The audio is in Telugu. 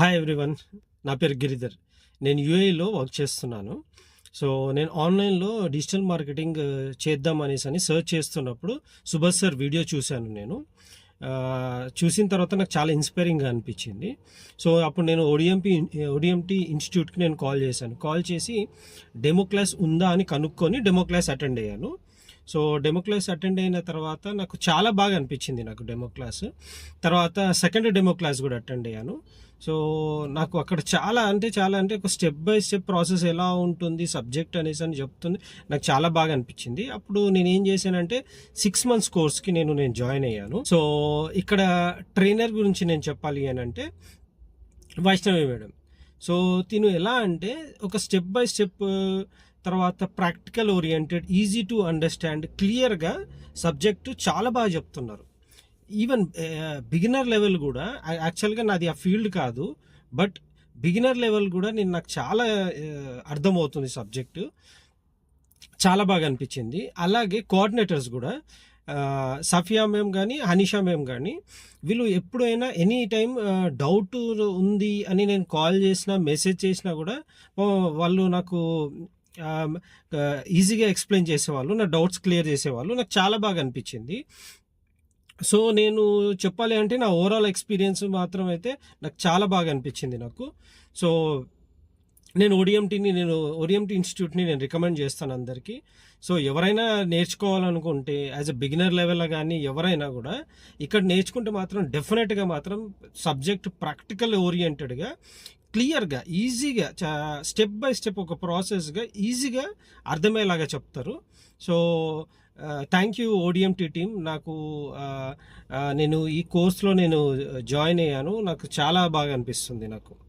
హాయ్ ఎవ్రీవన్ నా పేరు గిరిధర్. నేను యూఏలో వర్క్ చేస్తున్నాను. సో నేను ఆన్లైన్లో డిజిటల్ మార్కెటింగ్ చేద్దాం అనేసి అని సెర్చ్ చేస్తున్నప్పుడు సుభాష్ సార్ వీడియో చూశాను నేను. చూసిన తర్వాత నాకు చాలా ఇన్స్పైరింగ్గా అనిపించింది. సో అప్పుడు నేను ఓడిఎంపి ఓడిఎంటి ఇన్స్టిట్యూట్కి నేను కాల్ చేశాను. కాల్ చేసి డెమో క్లాస్ ఉందా? అని కనుక్కొని డెమో క్లాస్ అటెండ్ అయ్యాను. సో డెమో క్లాస్ అటెండ్ అయిన తర్వాత నాకు చాలా బాగా అనిపించింది నాకు డెమో క్లాస్ తర్వాత సెకండ్ డెమో క్లాస్ కూడా అటెండ్ అయ్యాను. సో నాకు అక్కడ చాలా అంటే చాలా అంటే ఒక స్టెప్ బై స్టెప్ ప్రాసెస్ ఎలా ఉంటుంది సబ్జెక్ట్ అనేసి అని చెప్తుంది నాకు చాలా బాగా అనిపించింది. అప్పుడు నేను ఏం చేశానంటే సిక్స్ మంత్స్ కోర్స్కి నేను నేను జాయిన్ అయ్యాను. సో ఇక్కడ ట్రైనర్ గురించి నేను చెప్పాలి అని అంటే వైష్ణవి మేడం. సో తిను ఎలా అంటే ఒక స్టెప్ బై స్టెప్ తర్వాత practical oriented easy to understand క్లియర్గా సబ్జెక్టు చాలా బాగా చెప్తున్నారు. ఈవెన్ బిగినర్ లెవెల్ కూడా యాక్చువల్గా నాది ఆ ఫీల్డ్ కాదు బట్ బిగినర్ లెవెల్ కూడా నేను నాకు చాలా అర్థమవుతుంది సబ్జెక్టు చాలా బాగా అనిపించింది. అలాగే కోఆర్డినేటర్స్ కూడా సఫియా మేమ్ కానీ హనీషా మేమ్ కానీ వీళ్ళు ఎప్పుడైనా ఎనీ టైం డౌట్ ఉంది అని నేను కాల్ చేసినా మెసేజ్ చేసినా కూడా వాళ్ళు నాకు ఈజీగా ఎక్స్ప్లెయిన్ చేసేవాళ్ళు నా డౌట్స్ క్లియర్ చేసేవాళ్ళు నాకు చాలా బాగా అనిపించింది. సో నేను చెప్పాలి అంటే నా ఓవరాల్ ఎక్స్పీరియన్స్ మాత్రం అయితే నాకు చాలా బాగా అనిపించింది నాకు. సో నేను ఓడిఎంటీని నేను ఓడిఎంటీ ఇన్స్టిట్యూట్ని నేను రికమెండ్ చేస్తాను అందరికీ. సో ఎవరైనా నేర్చుకోవాలనుకుంటే యాజ్ అ బిగినర్ లెవెల్ కానీ ఎవరైనా కూడా ఇక్కడ నేర్చుకుంటే మాత్రం డెఫినెట్గా మాత్రం సబ్జెక్ట్ ప్రాక్టికల్ ఓరియంటెడ్గా క్లియర్గా ఈజీగా స్టెప్ బై స్టెప్ ఒక ప్రాసెస్గా ఈజీగా అర్థమయ్యేలాగా చెప్తారు. So thank you ODMT team నాకు నేను ఈ కోర్స్లో నేను జాయిన్ అయ్యాను. నాకు చాలా బాగా అనిపిస్తుంది నాకు.